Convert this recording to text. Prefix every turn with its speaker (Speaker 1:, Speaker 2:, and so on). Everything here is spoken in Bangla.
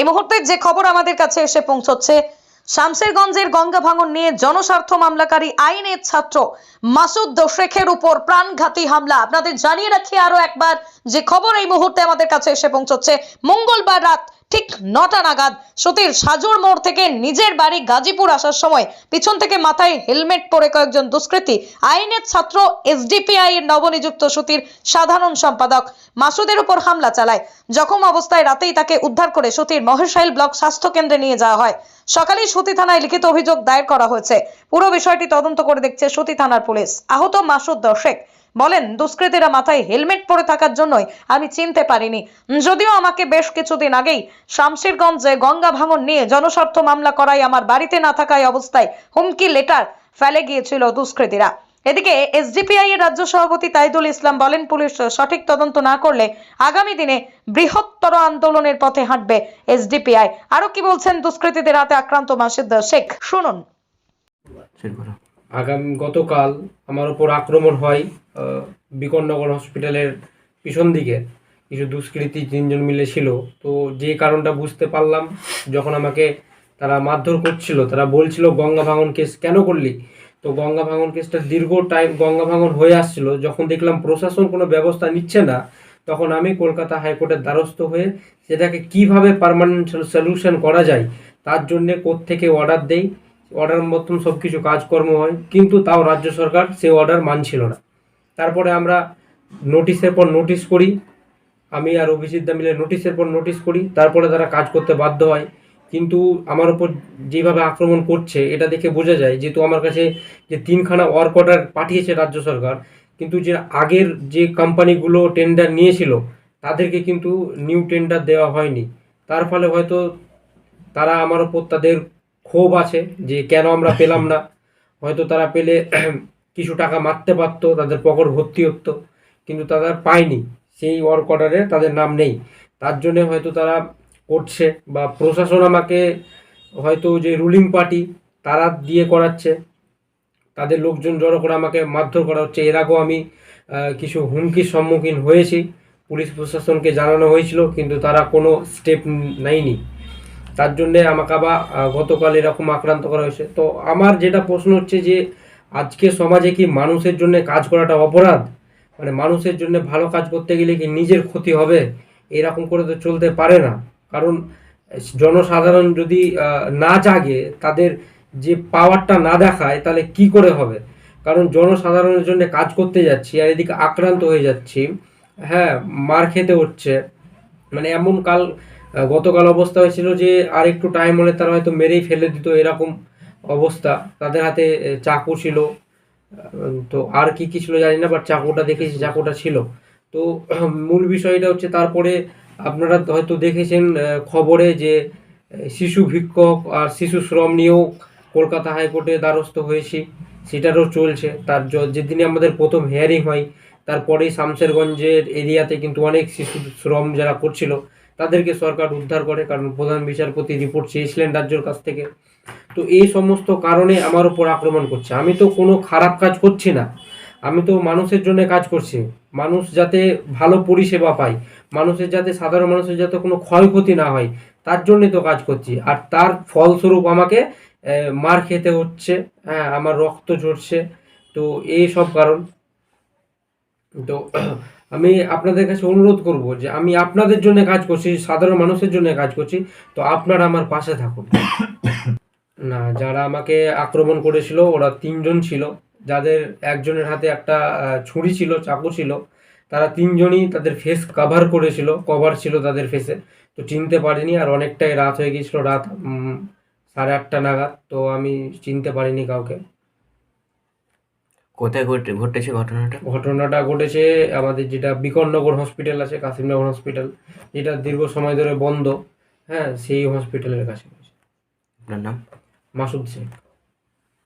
Speaker 1: এই মুহূর্তে যে খবর আমাদের কাছে এসে পৌঁছচ্ছে, শামসেরগঞ্জের গঙ্গা ভাঙন নিয়ে জনস্বার্থ মামলাকারী আইনের ছাত্র মাসুদ শেখের উপর প্রাণঘাতী হামলা। আপনাদের জানিয়ে রাখি আরও একবার যে খবর এই মুহূর্তে আমাদের কাছে এসে পৌঁছচ্ছে। মঙ্গলবার রাত ঠিক নটা নাগাদ সতীর সাজুর মোড় থেকে নিজের বাড়ি গাজীপুর আসার সময় পিছন থেকে মাথায় হেলমেট পরে কয়েকজন দুষ্কৃতী, আইনের ছাত্র, এসডিপিআই এর নবনিযুক্ত সতীর সাধারণ সম্পাদক মাসুদের উপর হামলা চালায়। জখম অবস্থায় রাতেই তাকে উদ্ধার করে সতীর মহেশাইল ব্লক স্বাস্থ্য কেন্দ্রে নিয়ে যাওয়া হয়। সকালেই সতী থানায় লিখিত অভিযোগ দায়ের করা হয়েছে। পুরো বিষয়টি তদন্ত করে দেখছে সতী থানার পুলিশ। আহত মাসুদ দশেক। বলেন দুষ্কৃতীরা মাথায় হেলমেট পরে থাকার জন্যই আমি চিনতে পারিনি। যদিও আমাকে বেশ কিছুদিন আগেই শামশেরগঞ্জে গঙ্গা ভাঙন নিয়ে জনস্বার্থ মামলা করায় আমার বাড়িতে না থাকায় অবস্থায় হুমকি লেটার ফেলে গিয়েছিল দুষ্কৃতীরা। এদিকে এসডিপিআই এর রাজ্য সভাপতি তাইদুল ইসলাম বলেন পুলিশ সঠিক তদন্ত না করলে আগামী দিনে বৃহত্তর আন্দোলনের পথে হাঁটবে এসডিপিআই। আরও কি বলছেন দুষ্কৃতীদের হাতে আক্রান্ত মাসুদ শেখ? শুনুন।
Speaker 2: আগামী গতকাল আমার উপর আক্রমণ হয় বিকননগর হসপিটালের পিছন দিকে কিছু দুষ্কৃতী তিনজন মিলে ছিল। তো যে কারণটা বুঝতে পারলাম, যখন আমাকে তারা মারধর করছিল, তারা বলছিল, গঙ্গা ভাঙন কেস কেন করলি? তো গঙ্গা ভাঙন কেসটা দীর্ঘ টাইম গঙ্গা ভাঙন হয়ে আসছিল। যখন দেখলাম প্রশাসন কোনো ব্যবস্থা নিচ্ছে না, তখন আমি কলকাতা হাইকোর্টের দ্বারস্থ হয়ে সেটাকে কীভাবে পার্মানেন্ট সলিউশন করা যায়, তার জন্যে কোর্ট থেকে অর্ডার দেই? অর্ডার মতন সব কিছু কাজকর্ম হয়, কিন্তু তাও রাজ্য সরকার সে অর্ডার মানছিল না। তারপরে আমরা নোটিশের পর নোটিশ করি। আমি আর অভিজিৎ দা মিলে নোটিশের পর নোটিশ করি। তারপরে তারা কাজ করতে বাধ্য হয়। কিন্তু আমার উপর যেভাবে আক্রমণ করছে, এটা দেখে বোঝা যায় যেহেতু আমার কাছে যে তিনখানা ওয়ার্ক অর্ডার পাঠিয়েছে রাজ্য সরকার, কিন্তু যে আগের যে কোম্পানিগুলো টেন্ডার নিয়েছিল, তাদেরকে কিন্তু নিউ টেন্ডার দেওয়া হয়নি। তার ফলে হয়তো তারা আমার ওপর তাদের ক্ষোভ আছে যে কেন আমরা পেলাম না? হয়তো তারা পেলে কিছু টাকা মারতে পারতো, তাদের পকেট ভর্তি হতো, কিন্তু তারা পায়নি। সেই ওয়ার্ক অর্ডারে তাদের নাম নেই। তার জন্যে হয়তো তারা করছে বা প্রশাসন আমাকে হয়তো যে রুলিং পার্টি তারা দিয়ে করাচ্ছে। তাদের লোকজন জড়ো করে আমাকে মারধর করা হচ্ছে। এর আগেও আমি কিছু হুমকির সম্মুখীন হয়েছি। পুলিশ প্রশাসনকে জানানো হয়েছিল, কিন্তু তারা কোনো স্টেপ নেয়নি। তার জন্যে আমাকে আবার গতকাল এরকম আক্রান্ত করা হয়েছে। তো আমার যেটা প্রশ্ন হচ্ছে যে আজকে সমাজে কি মানুষের জন্য কাজ করাটা অপরাধ? মানে মানুষের জন্য ভালো কাজ করতে গেলে কি নিজের ক্ষতি হবে? এরকম করে তো চলতে পারে না। কারণ, জনসাধারণ যদি না জাগে, তাদের যে পাওয়ারটা না দেখায়, তাহলে কি করে হবে? কারণ জনসাধারণের জন্য কাজ করতে যাচ্ছি, আর এদিকে আক্রান্ত হয়ে যাচ্ছি। হ্যাঁ মার খেতে হচ্ছে। মানে এমন কাল গতকাল অবস্থা হয়েছিল যে আর একটু টাইম হলে তারা হয়তো মেরেই ফেলে দিত, এরকম অবস্থা। তাদের হাতে চাকু ছিল। তো আর কি কি ছিল জানি না বাট চাকুটা দেখেছি, চাকুটা ছিল। তো মূল বিষয়টা হচ্ছে তারপরে আপনারা হয়তো দেখেছেন খবরে যে শিশু ভিক্ষক আর শিশু শ্রম নিয়েও কলকাতা হাইকোর্টে দ্বারস্থ হয়েছি। সেটারও চলছে। তার যেদিনে আমাদের প্রথম হিয়ারিং হয়, তারপরেই শামশেরগঞ্জের এরিয়াতে কিন্তু অনেক শিশু শ্রম যারা করছিল, তাদেরকে সরকার উদ্ধার করে। কারণ প্রধান বিচারপতি রিপোর্ট চেয়েছিলেন রাজ্যের কাছ থেকে। তো এই সমস্ত কারণে আমার উপর আক্রমণ করছে। আমি তো কোনো খারাপ কাজ করছি না। আমি তো মানুষের জন্য কাজ করছি। মানুষ যাতে ভালো পরিষেবা পায়, মানুষের যাতে, সাধারণ মানুষের যাতে কোনো ক্ষয়ক্ষতি না হয়, তার জন্যই তো কাজ করছি। আর তার ফলস্বরূপ আমাকে মার খেতে হচ্ছে হ্যাঁ আমার রক্ত ঝরছে, তো এই সব কারণ। তো আমি আপনাদের কাছে অনুরোধ করব যে, আমি আপনাদের জন্য কাজ করছি, সাধারণ মানুষের জন্য কাজ করছি, তো আপনারা আমার পাশে থাকুন। না যারা আমাকে আক্রমণ করেছিল ওরা তিনজন ছিল। যাদের একজনের হাতে একটা ছুরি ছিল চাকু ছিল তারা তিনজনই তাদের ফেস কভার করেছিল কভার ছিল তাদের ফেসে তো চিনতে পারিনি আর অনেকটাই রাত হয়ে গিয়েছিল রাত সাড়ে আটটা নাগাদ। তো আমি চিনতে পারিনি কাউকে।
Speaker 3: কোথায় ঘটে ঘটেছে ঘটনাটা?
Speaker 2: ঘটনাটা ঘটেছে আমাদের যেটা বিকননগর হসপিটাল আছে কাশিমনগর হসপিটাল যেটা দীর্ঘ সময় ধরে বন্ধ। হ্যাঁ সেই হসপিটালের কাছে।
Speaker 3: আপনার নাম?
Speaker 2: মাসুদ শেখ